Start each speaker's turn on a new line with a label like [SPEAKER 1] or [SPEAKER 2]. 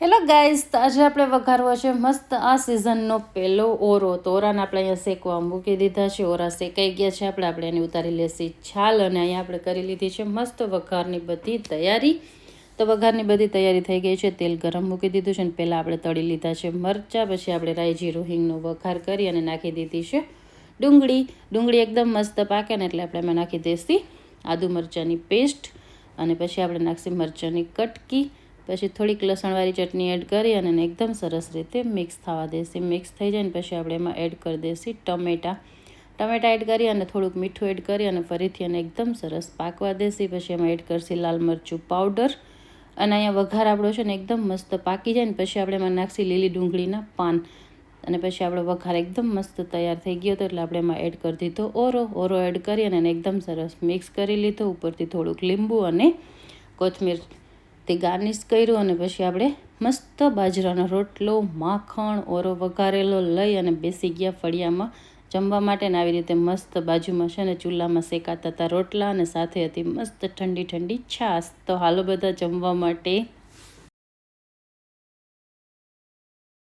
[SPEAKER 1] Hello guys આજે આપણે વઘારવો છે મસ્ત આ સિઝનનો પહેલો ઓરો. તો ઓરાને આપણે અહીંયા શેકવા મૂકી દીધા છે. ઓરા શેકાઈ ગયા છે. આપણે આપણે એની ઉતારી લેશી છાલ અને અહીંયા આપણે કરી લીધી છે મસ્ત વઘારની બધી તૈયારી. તો વઘારની બધી તૈયારી થઈ ગઈ છે. તેલ ગરમ મૂકી દીધું છે અને પહેલાં આપણે તળી લીધા છે મરચાં. પછી આપણે રાઈ જીરું હિંગનો વઘાર કરી અને નાખી દીધી છે ડુંગળી. ડુંગળી એકદમ મસ્ત પાકે ને એટલે આપણે એમાં નાખી દઈશી આદુ મરચાંની પેસ્ટ અને પછી આપણે નાખીશું મરચાંની કટકી. પછી થોડીક લસણવાળી ચટણી એડ કરી અને એકદમ સરસ રીતે મિક્સ થવા દેશે, મિક્સ થઈ જાય ને પછી આપણે એમાં એડ કરી દઈશું ટમેટાં. ટમેટાં એડ કરી અને થોડુંક મીઠું એડ કરી અને ફરીથી એને એકદમ સરસ પાકવા દેશી. પછી એમાં એડ કરશી લાલ મરચું પાવડર. અને અહીંયા વઘાર આપણો છે ને એકદમ મસ્ત પાકી જાય ને પછી આપણે એમાં નાખશી લીલી ડુંગળીના પાન. અને પછી આપણો વઘાર એકદમ મસ્ત તૈયાર થઈ ગયો હતો એટલે આપણે એમાં એડ કરી દીધો ઓરો. ઓરો એડ કરી અને એકદમ સરસ મિક્સ કરી લીધો. ઉપરથી થોડુંક લીંબુ અને કોથમીર તે ગાર્નિશ કર્યું અને પછી આપણે મસ્ત બાજરાનો રોટલો, માખણ, ઓરો વઘારેલો લઈ અને બેસી ગયા ફળિયામાં. જમવા માટે ને આવી રીતે મસ્ત બાજુમાં છે ને ચૂલામાં શેકાતા હતા રોટલા અને સાથે હતી મસ્ત ઠંડી ઠંડી છાશ. તો હાલો બધા જમવા માટે